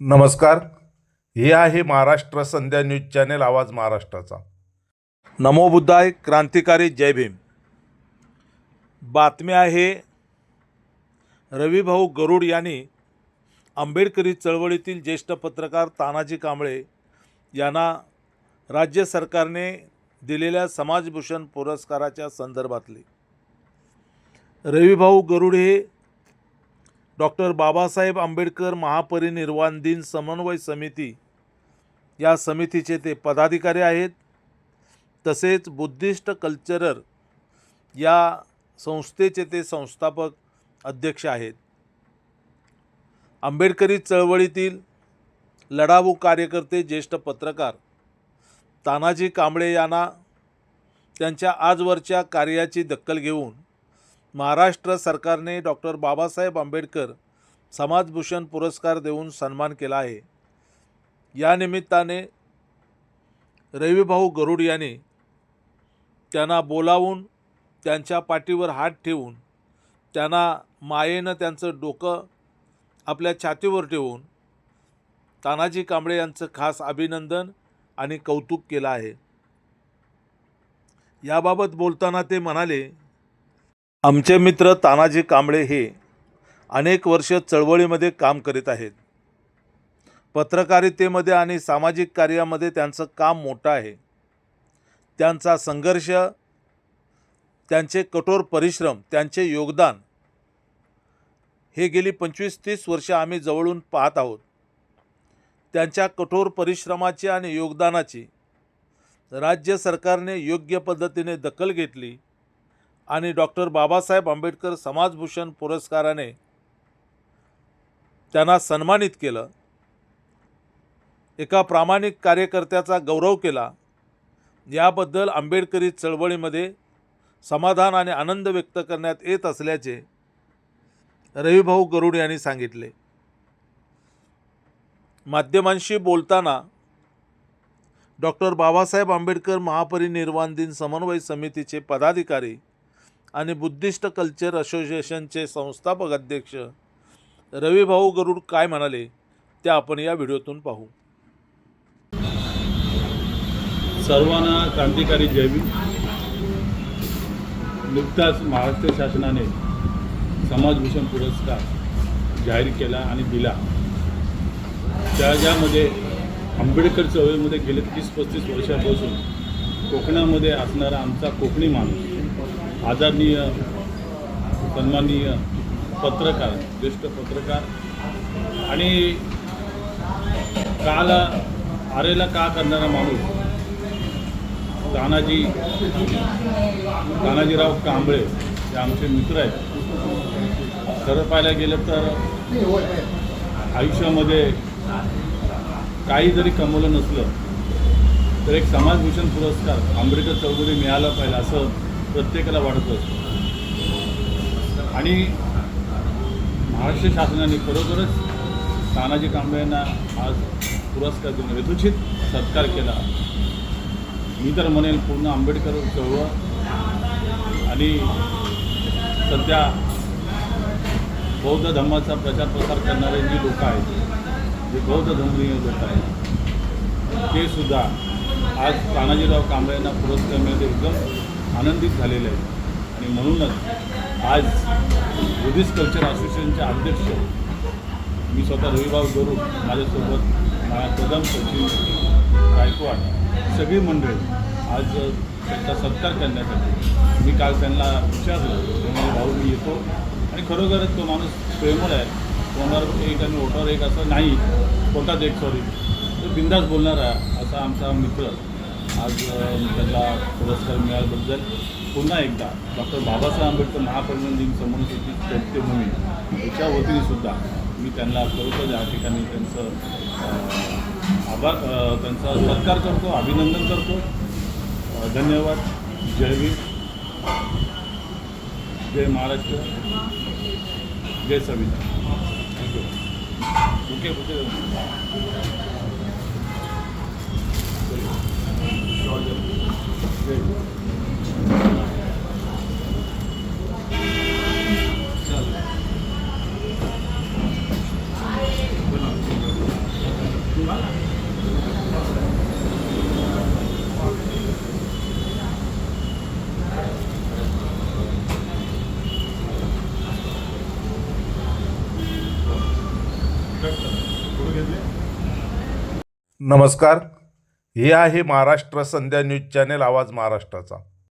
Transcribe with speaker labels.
Speaker 1: नमस्कार. हे आहे महाराष्ट्र संध्या न्यूज चॅनेल आवाज महाराष्ट्राचा. नमो बुद्धाय क्रांतिकारी जय भीम. बातमी आहे रविभाऊ गरुड यांनी आंबेडकरी चळवळीतील ज्येष्ठ पत्रकार तानाजी कांबळे यांना राज्य सरकारने दिलेल्या समाजभूषण पुरस्काराच्या संदर्भातले. रविभाऊ गरुड हे डॉक्टर बाबासाहेब आंबेडकर महापरिनिर्वाण दिन समन्वय समिती. या समितीचे ते पदाधिकारी आहेत. तसेच बुद्धिस्ट कल्चरर या संस्थेचे ते संस्थापक अध्यक्ष आहेत. आंबेडकरी चळवळीतील लढाऊ कार्यकर्ते ज्येष्ठ पत्रकार तानाजी कांबळे यांना त्यांच्या आजवरच्या कार्याची दखल घेऊन महाराष्ट्र सरकारने डॉक्टर बाबासाहेब आंबेडकर समाजभूषण पुरस्कार देऊन सन्मान केला आहे. या निमित्ताने रविभाऊ गरुड यांनी त्यांना बोलावून त्यांच्या पाठीवर हात ठेवून त्यांना मायेनं त्यांचं डोकं आपल्या छातीवर ठेवून तानाजी कांबळे यांचं खास अभिनंदन आणि कौतुक केलं आहे. याबाबत बोलताना ते म्हणाले आमचे मित्र तानाजी कांबळे हे अनेक वर्ष चळवळीमध्ये काम करीत आहेत. पत्रकारितेमध्ये आणि सामाजिक कार्यामध्ये त्यांचं काम मोठं आहे. त्यांचा संघर्ष त्यांचे कठोर परिश्रम त्यांचे योगदान हे गेली पंचवीस तीस वर्ष आम्ही जवळून पाहत आहोत. त्यांच्या कठोर परिश्रमाची आणि योगदानाची राज्य सरकारने योग्य पद्धतीने दखल घेतली. आणि डॉक्टर बाबासाहेब आंबेडकर समाजभूषण पुरस्काराने त्यांना सन्मानित केलं. एका प्रामाणिक कार्यकर्त्याचा गौरव केला. याबद्दल आंबेडकरी चळवळीमध्ये समाधान आणि आनंद व्यक्त करण्यात येत असल्याचे रविभाऊ गरुड यांनी सांगितले. माध्यमांशी बोलताना डॉक्टर बाबासाहेब आंबेडकर महापरिनिर्वाण दिन समन्वय समितीचे पदाधिकारी आणि बुद्धिस्ट कल्चर असोसिएशनचे संस्थापक अध्यक्ष रविभाऊ गरुड काय म्हणाले ते आपण या व्हिडिओतून पाहू.
Speaker 2: सर्वांना क्रांतिकारी जयवी नुकताच महाराष्ट्र शासनाने समाजभूषण पुरस्कार जाहीर केला आणि दिला. त्या ज्यामध्ये आंबेडकर चळवळीमध्ये गेले तीस पस्तीस वर्षापासून कोकणामध्ये असणारा आमचा कोकणी माणूस. आदरणीय सन्माननीय पत्रकार ज्येष्ठ पत्रकार. आणि काला आरेला का करणारा माणूस? तानाजी तानाजीराव कांबळे हे आमचे मित्र आहेत. खरं पाहायला गेलं तर आयुष्यामध्ये काही जरी कमवलं नसलं तर एक समाजभूषण पुरस्कार आंबेडकर चौधरी मिळाला पाहिजे असं प्रत्येकाला वाढतो आणि महाराष्ट्र शासनाने खरोखरच तानाजी कांबळे यांना आज पुरस्कार देऊन यथोचित सत्कार केला. मी तर म्हणेल पूर्ण आंबेडकर चळवळ आणि सध्या बौद्ध धर्माचा प्रचार प्रसार करणारे जी लोक आहेत जे बौद्ध धर्मीय लोक आहेत ते सुद्धा आज तानाजीराव कांबळे यांना पुरस्कार मिळते एकदम आनंदित झालेले आहेत. आणि म्हणूनच आज बुद्धिस्ट कल्चर असोसिएशनचे अध्यक्ष मी स्वतः रविभाऊ गरुड माझ्यासोबत माझ्या कदम सचिन गायकवाड सगळी मंडळी आज त्यांचा सत्कार करण्यासाठी मी काल त्यांना विचारलं भाऊ मी येतो? आणि खरोखरच तो माणूस प्रेमळ आहे. तोंडावर एक आणि ओठावर एक असं नाही पोटात एक सॉरी तो बिंदास बोलणारा असा आमचा मित्र आज त्यांना पुरस्कार मिळाल्याबद्दल पुन्हा एकदा डॉक्टर बाबासाहेब आंबेडकर महापरिणाम दिन समोरची चैत्यभूमी याच्या वतीने सुद्धा मी त्यांना खरोखर या ठिकाणी त्यांचं आभार त्यांचा सत्कार करतो अभिनंदन करतो. धन्यवाद. जय जय महाराष्ट्र. जय संविधान. Thank you. Okay okay.
Speaker 3: नमस्कार। हे आहे महाराष्ट्र संध्या न्यूज चॅनेल आवाज महाराष्ट्राचा.